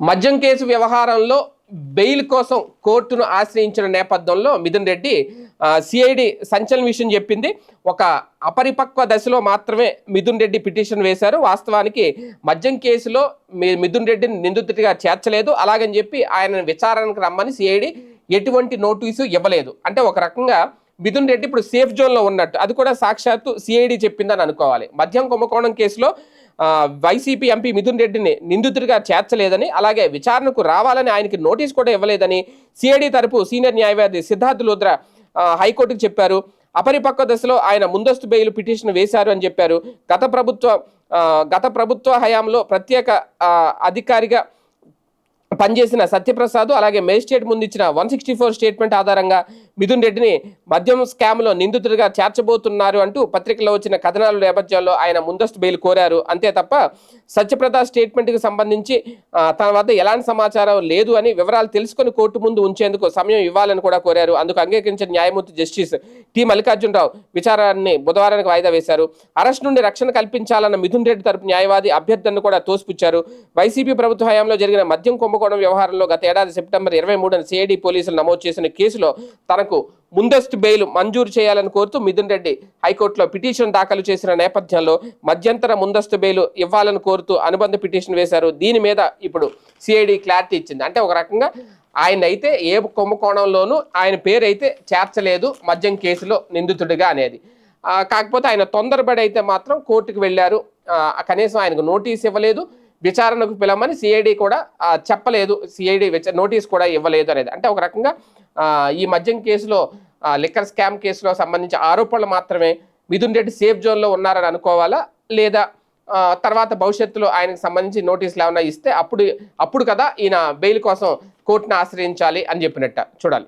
మద్యం కేసు వ్యవహారంలో బెయిల్ కోసం కోర్టును ఆశ్రయించిన నేపథ్యంలో మిథున్ రెడ్డి సిఐడి సంచలన విషయం చెప్పింది. ఒక అపరిపక్వ దశలో మాత్రమే మిథున్ రెడ్డి పిటిషన్ వేశారు. వాస్తవానికి మద్యం కేసులో మీ- మిథున్ రెడ్డిని నిందితుడిగా చేర్చలేదు. అలాగని చెప్పి ఆయన విచారణకు రమ్మని సిఐడి ఎటువంటి నోటీసు ఇవ్వలేదు. అంటే ఒక రకంగా మిథున్ రెడ్డి ఇప్పుడు సేఫ్ జోన్లో ఉన్నట్టు. అది కూడా సాక్షాత్తు సిఐడి చెప్పిందని అనుకోవాలి. మద్యం కుంభకోణం కేసులో వైసీపీ ఎంపీ మిథున్ రెడ్డిని నిందితుడిగా చేర్చలేదని అలాగే విచారణకు రావాలని ఆయనకి నోటీస్ కూడా ఇవ్వలేదని సిఐడి తరపు సీనియర్ న్యాయవాది సిద్ధార్థ్ లోద్రా హైకోర్టుకు చెప్పారు. అపరిపక్వ దశలో ఆయన ముందస్తు బెయిల్ పిటిషన్ వేశారు అని చెప్పారు. గత ప్రభుత్వ గత ప్రభుత్వ హయాంలో ప్రత్యేక అధికారిగా పనిచేసిన సత్యప్రసాద్ అలాగే మేజిస్ట్రేట్ ముందు ఇచ్చిన వన్ సిక్స్టీ ఫోర్ స్టేట్మెంట్ ఆధారంగా మిథున్ రెడ్డిని మద్యం స్కామ్లో నిందితుడిగా చేర్చబోతున్నారు అంటూ పత్రికలో వచ్చిన కథనాల నేపథ్యంలో ఆయన ముందస్తు బెయిల్ కోరారు. అంతే తప్ప సత్యప్రద స్టేట్మెంట్కి సంబంధించి తన వద్ద ఎలాంటి సమాచారం లేదు అని వివరాలు తెలుసుకొని కోర్టు ముందు ఉంచేందుకు సమయం ఇవ్వాలని కూడా కోరారు. అందుకు అంగీకరించిన న్యాయమూర్తి జస్టిస్ టి మల్లికార్జునరావు విచారాన్ని బుధవారానికి వాయిదా వేశారు. అరెస్ట్ నుండి రక్షణ కల్పించాలన్న మిథున్ రెడ్డి తరపు న్యాయవాది అభ్యర్థనను కూడా తోసిపుచ్చారు. వైసీపీ ప్రభుత్వ హయాంలో జరిగిన మద్యం కుంభకోణం వ్యవహారంలో గత ఏడాది సెప్టెంబర్ ఇరవై మూడున సిఐడి పోలీసులు నమోదు చేసిన కేసులో తన తనకు ముందస్తు బెయిల్ మంజూరు చేయాలని కోరుతూ మిథున్ రెడ్డి హైకోర్టులో పిటిషన్ దాఖలు చేసిన నేపథ్యంలో మధ్యంతర ముందస్తు బెయిల్ ఇవ్వాలని కోరుతూ అనుబంధ పిటిషన్ వేశారు. దీని మీద ఇప్పుడు సిఐడి క్లారిటీ ఇచ్చింది. అంటే ఒక రకంగా ఆయన అయితే ఏ కుంభకోణంలోనూ ఆయన పేరైతే చేర్చలేదు. మద్యం కేసులో నిందితుడిగా అనేది. కాకపోతే ఆయన తొందరపడి అయితే మాత్రం కోర్టుకు వెళ్ళారు. కనీసం ఆయనకు నోటీస్ ఇవ్వలేదు. విచారణకు పిలవమని సిఐడి కూడా చెప్పలేదు. సిఐడి నోటీస్ కూడా ఇవ్వలేదు అనేది. అంటే ఒక రకంగా ఈ మద్యం కేసులో లిక్కర్ స్కామ్ కేసులో సంబంధించి ఆరోపణలు మాత్రమే. మిథున్ రెడ్డి సేఫ్ జోన్లో ఉన్నారని అనుకోవాలా? లేదా తర్వాత భవిష్యత్తులో ఆయనకు సంబంధించి నోటీసులు ఏమైనా ఇస్తే అప్పుడు అప్పుడు కదా ఈయన బెయిల్ కోసం కోర్టును ఆశ్రయించాలి అని చెప్పినట్ట. చూడాలి.